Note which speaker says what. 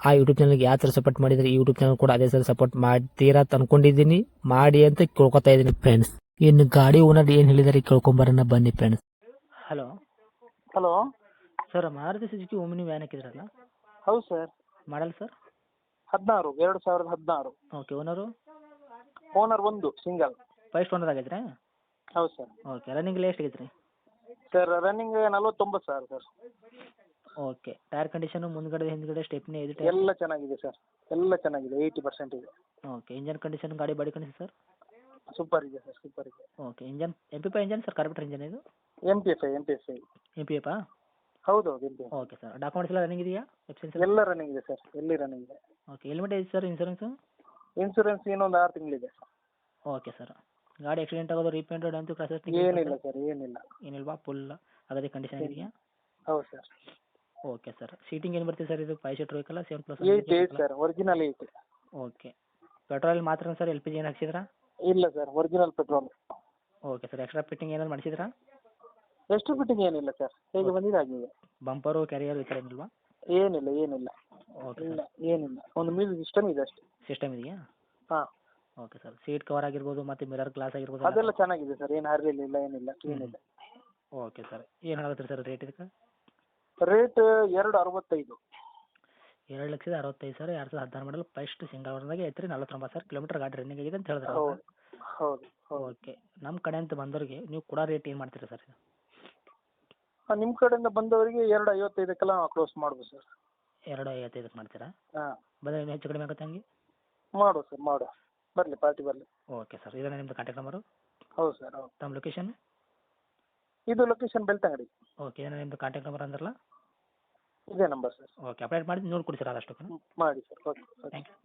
Speaker 1: ಆ ಯೂಟ್ಯೂಬ್ ಚಾನಲ್ಗೆ ಯಾವ ಥರ ಸಪೋರ್ಟ್ ಮಾಡಿದರೆ ಈ ಯೂಟ್ಯೂಬ್ ಚಾನಲ್ ಕೂಡ ಅದೇ ಥರ ಸಪೋರ್ಟ್ ಮಾಡ್ತೀರಾ ಅಂತ ಅನ್ಕೊಂಡಿದ್ದೀನಿ. ಮಾಡಿ ಅಂತ ಕೇಳ್ಕೊತಾ ಇದ್ದೀನಿ ಫ್ರೆಂಡ್ಸ್ ಇನ್ನು ಗಾಡಿ ಓನರ್ ಏನು ಹೇಳಿದಾರೆ ಕೇಳ್ಕೊಂಬರೋಣ ಬನ್ನಿ friends hello
Speaker 2: hello
Speaker 1: sir Maruti Suzuki Omni van ಹಾಕಿದ್ರಲ್ಲ?
Speaker 2: ಹೌದು ಸರ್
Speaker 1: ಮಾಡಲ್ ಸರ್
Speaker 2: ಹದಿನಾರು ಎರಡು ಸಾವಿರದ ಹದಿನಾರು.
Speaker 1: ಓಕೆ ಓನರು
Speaker 2: ಓನರ್ ಒಂದು ಸಿಂಗಲ್
Speaker 1: ಫಸ್ಟ್ ಓನರ್ ಆಗಿದ್ರೆ
Speaker 2: ಹೌದು ಸರ್
Speaker 1: ಓಕೆ ರನ್ನಿಂಗ್ ಎಷ್ಟು ಆಗೈತೆ ರೀ
Speaker 2: ಸರ್ ರನ್ನಿಂಗ್ ನಲ್ವತ್ತೊಂಬತ್ತು ಸಾವಿರ ಸರ್
Speaker 1: ಓಕೆ ಟೈರ್ ಕಂಡೀಷನ್ ಮುಂದ್ಗಡೆ ಹಿಂದ್ಗಡೆ ಸ್ಟೆಪ್ನಿ ಟೈರ್
Speaker 2: ಎಲ್ಲ ಚೆನ್ನಾಗಿದೆ ಸರ್ ಎಲ್ಲ ಚೆನ್ನಾಗಿದೆ ಏಯ್ಟಿ ಪರ್ಸೆಂಟ್ ಇದೆ.
Speaker 1: ಓಕೆ ಇಂಜನ್ ಕಂಡೀಷನ್ ಗಾಡಿ ಬಾಡಿ ಕಂಡೀಷನ್ ಸರ್
Speaker 2: ಸೂಪರ್ ಇದೆ ಸರ್ ಸೂಪರ್ ಇದೆ.
Speaker 1: ಓಕೆ ಇಂಜನ್ ಎಂ ಪಿ ಪೈ ಇಂಜನ್ ಸರ್ ಕಾರ್ಬಿಟ್ರ್ ಇಂಜನ್ ಇದು?
Speaker 2: M P F I M P F I
Speaker 1: M P ಎಪ್ಪಾ
Speaker 2: ಹೌದು ಹೌದು M P F
Speaker 1: okay sir documents ಎಲ್ಲ running ಇದೆಯಾ? ಎಫ್ಸೆನ್ಸ್
Speaker 2: ಎಲ್ಲ? ರನ್ನಿಂಗ್ ಇದೆ ಸರ್ ಎಲ್ಲಿ ರನ್ನಿಂಗ್ ಇದೆ.
Speaker 1: ಓಕೆ ಹೆಲ್ಮೆಟ್ ಇದೆ ಸರ್ ಇನ್ಸೂರೆನ್ಸು
Speaker 2: ಇನ್ಸೂರೆನ್ಸ್ ಇನ್ನೊಂದು ಆರು ತಿಂಗಳಿದೆ
Speaker 1: ಓಕೆ ಸರ್ ಗಾಡಿ ಆಕ್ಸಿಡೆಂಟ್ ಆಗೋದು ರೀಪೇಂಟ್ ಅಂತೂ ಕ್ರಾಸಸ್
Speaker 2: ಏನಿಲ್ಲ ಸರ್ ಏನಿಲ್ಲ.
Speaker 1: ಏನಿಲ್ವಾ? ಫುಲ್ ಆಗದೆ ಕಂಡೀಷನ್ ಇದೆಯಾ?
Speaker 2: ಹೌದು ಸರ್
Speaker 1: ಓಕೆ ಸರ್ ಸೀಟಿಂಗ್ ಏನು ಬರ್ತೀವಿ ಸರ್ ಇದು five seater ವೆಹಿಕಲ್ಲ seven plus
Speaker 2: eight eight sir original eight
Speaker 1: okay petrol ಮಾತ್ರ ಸರ್ ಎಲ್ ಪಿ ಜಿ ಏನು ಹಾಕ್ಸಿದ್ರಾ?
Speaker 2: ಇಲ್ಲ sir original petrol
Speaker 1: okay sir extra fitting ಏನಾದ್ರು ಮಾಡಿಸಿದ್ರಾ?
Speaker 2: ಎಷ್ಟು ಫಿಟ್ಟಿಂಗ್ ಏನಿಲ್ಲ ಸರ್ ಹೇಗೆ ಬಂದಿದೆ ಆಗಿದೆ
Speaker 1: ಬಂಪರು ಕ್ಯಾರಿಯರ್ ಈ ಥರ ಏನಿಲ್ವಾ?
Speaker 2: ಏನಿಲ್ಲ ಏನಿಲ್ಲ.
Speaker 1: ಓಕೆ
Speaker 2: ಇಲ್ಲ ಏನಿಲ್ಲ. ಒಂದು ಮ್ಯೂಸಿಕ್ ಸಿಸ್ಟಮ್ ಇದೆ ಅಷ್ಟೇ.
Speaker 1: ಸಿಸ್ಟಮ್ ಇದೆಯಾ?
Speaker 2: ಹಾಂ.
Speaker 1: ಓಕೆ ಸರ್ ಸೀಟ್ ಕವರ್ ಆಗಿರ್ಬೋದು ಮತ್ತು ಮಿರರ್ ಗ್ಲಾಸ್ ಆಗಿರ್ಬೋದು
Speaker 2: ಅದೆಲ್ಲ ಚೆನ್ನಾಗಿದೆ ಸರ್ ಏನು ಹರಿಲಿಲ್ಲ ಏನಿಲ್ಲ ಏನಿಲ್ಲ.
Speaker 1: ಓಕೆ ಸರ್ ಏನು ಹೇಳ್ತೀರಿ ಸರ್ ರೇಟ್ ಇದಕ್ಕೆ?
Speaker 2: ರೇಟ್ ಎರಡು ಅರವತ್ತೈದು.
Speaker 1: ಎರಡು ಲಕ್ಷದ ಅರವತ್ತೈದು ಸಾವಿರ ಎರಡು ಸಾವಿರದ ಹದಿನಾರು ಮಾಡಲು ಫಸ್ಟ್ ಸಿಂಗಲ್ ಓನರ್ದಾಗೆ ಐತ್ರಿ ನಲವತ್ತೊಂಬತ್ತು ಸಾವಿರ ಕಿಲೋಮೀಟರ್ ಗಾಡಿ ರನ್ನಿಂಗ್ ಆಗಿದೆ ಅಂತ ಹೇಳಿದ್ರೆ
Speaker 2: ಹೌದು ಹೌದು ಹೌದು.
Speaker 1: ಓಕೆ ನಮ್ಮ ಕಡೆ ಅಂತ ಬಂದವ್ರಿಗೆ ನೀವು ಕೊಡೋ ರೇಟ್ ಏನು ಮಾಡ್ತೀರಿ ಸರ್
Speaker 2: ಇದು? ನಿಮ್ಮ ಕಡೆಯಿಂದ ಬಂದವರಿಗೆ ಎರಡು ಐವತ್ತೈದಕ್ಕೆಲ್ಲ ಕ್ಲೋಸ್ ಮಾಡ್ಬೋದು ಸರ್
Speaker 1: ಎರಡು ಐವತ್ತೈದಕ್ಕೆ ಮಾಡ್ತೀರಾ?
Speaker 2: ಹಾಂ.
Speaker 1: ಬಂದರೆ ಇನ್ನೂ ಹೆಚ್ಚು ಕಡಿಮೆ ಆಗುತ್ತೆ ಹಂಗೆ?
Speaker 2: ಮಾಡುವ ಸರ್ ಮಾಡು ಬರಲಿ ಪಾರ್ಟಿ ಬರಲಿ.
Speaker 1: ಓಕೆ ಸರ್ ಇದನ್ನ ನಿಮ್ಮದು ಕಾಂಟ್ಯಾಕ್ಟ್ ನಂಬರು
Speaker 2: ಹೌದು ಸರ್ ಹೌದು.
Speaker 1: ತಮ್ಮ ಲೊಕೇಶನ್
Speaker 2: ಇದು ಲೊಕೇಶನ್ ಬೆಳ್ತಂಗಡಿ
Speaker 1: ಓಕೆ ಏನೋ ನಿಮ್ಮದು ಕಾಂಟ್ಯಾಕ್ಟ್ ನಂಬರ್ ಅಂದ್ರಲ್ಲ?
Speaker 2: ಇದೇ ನಂಬರ್ ಸರ್
Speaker 1: ಓಕೆ ಅಪ್ಡೇಟ್ ಮಾಡಿ ನೋಡಿ ಕೊಡಿ ಸರ್ ಆದಷ್ಟು
Speaker 2: ಮಾಡಿ sir okay okay
Speaker 1: thank you